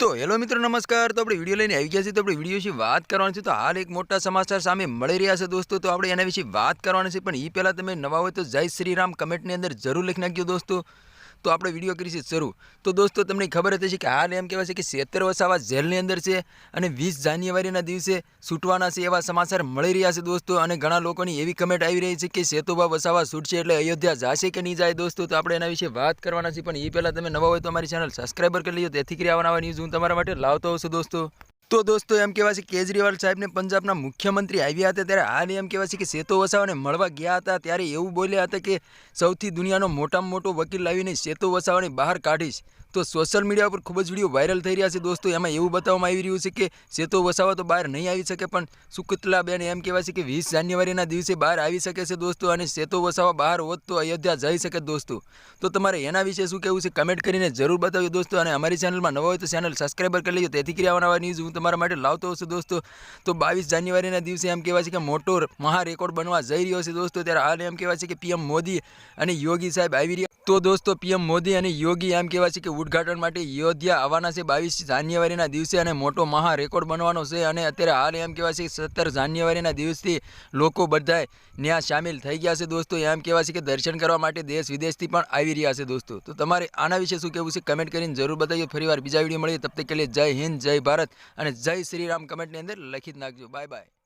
તો હેલો મિત્રો, નમસ્કાર. તો આપણે વીડિયો લઈને આવી ગયા છીએ. તો આપણે વીડિયો વિશે વાત કરવાની છે. તો હાલ એક મોટા સમાચાર સામે મળી રહ્યા છે દોસ્તો. તો આપણે એના વિશે વાત કરવાની છે. પણ એ પહેલાં તમે નવા હોય તો જય શ્રી રામ કમેન્ટની અંદર જરૂર લખી નાખજો દોસ્તો. તો આપણે વીડિયો કરીશું શરૂ. તો દોસ્તો, તમને ખબર હતી છે કે હાલ એમ કહેવાય છે કે સેતર વસાવા જેલની અંદર છે અને વીસ જાન્યુઆરીના દિવસે છૂટવાના છે એવા સમાચાર મળી રહ્યા છે દોસ્તો. અને ઘણા લોકોની એવી કમેન્ટ આવી રહી છે કે સેતુભા વસાવા છૂટશે એટલે અયોધ્યા જશે કે નહીં જાય દોસ્તો? તો આપણે એના વિશે વાત કરવાના છે પણ એ પહેલાં તમે નવા હોય તો અમારી ચેનલ સબસ્ક્રાઈબર કરી લીધો તેથી કરી આવવાના ન્યૂઝ હું તમારા માટે લાવતો હોઉં છું દોસ્તો. તો દોસ્તો, એમ કહેવાય છે કેજરીવાલ સાહેબને પંજાબના મુખ્યમંત્રી આવ્યા હતા ત્યારે હાલ એમ કહેવાય છે કે સેતો વસાવાને મળવા ગયા હતા ત્યારે એવું બોલ્યા હતા કે સૌથી દુનિયાનો મોટામાં મોટો વકીલ લાવીને સેતો વસાવાને બહાર કાઢીશ. તો સોશિયલ મીડિયા પર ખૂબ જ વીડિયો વાયરલ થઈ રહ્યા છે દોસ્તો. એમાં એવું બતાવવામાં આવી રહ્યું છે કે સેતો વસાવા તો બહાર નહીં આવી શકે, પણ સુકુતલાબેન એમ કહેવાય છે કે વીસ જાન્યુઆરીના દિવસે બહાર આવી શકે છે દોસ્તો અને સેતો વસાવા બહાર હોત તો અયોધ્યા જઈ શકે દોસ્તો. તો તમારે એના વિશે શું કહેવું છે કમેન્ટ કરીને જરૂર બતાવજો દોસ્તો અને અમારી ચેનલમાં નવા હોય તો ચેનલ સબસ્ક્રાઈબર કરી લેજો. તેથી કરી આવવાના ન્યૂઝ હું તમારા માટે લાવતો હશે દોસ્તો. તો બાવીસ જાન્યુઆરીના દિવસે એમ કહેવાય છે કે મોટો મહા રેકોર્ડ બનવા જઈ રહ્યો છે દોસ્તો. ત્યારે હાલ એમ કહેવાય છે કે પીએમ મોદી અને યોગી સાહેબ આવી રહ્યા તો દોસ્તો, પીએમ મોદી અને યોગી એમ કહેવાય છે કે ઉદ્ઘાટન માટે અયોધ્યા આવવાના છે. બાવીસ જાન્યુઆરીના દિવસે અને મોટો મહા રેકોર્ડ બનવાનો છે અને અત્યારે હાલ એમ કહેવાય છે કે સત્તર જાન્યુઆરીના દિવસથી લોકો બધાય ત્યાં સામેલ થઈ ગયા છે દોસ્તો. એમ કહેવાય છે કે દર્શન કરવા માટે દેશ વિદેશથી પણ આવી રહ્યા છે દોસ્તો. તો તમારે આના વિશે શું કહેવું છે? કમેન્ટ કરીને જરૂર બતાવીએ ફરીવાર બીજા વીડિયો મળીએ. તબ તક કે જય હિન્દ, જય ભારત અને જય શ્રી રામ કમેન્ટની અંદર લખી જ નાખજો. Bye bye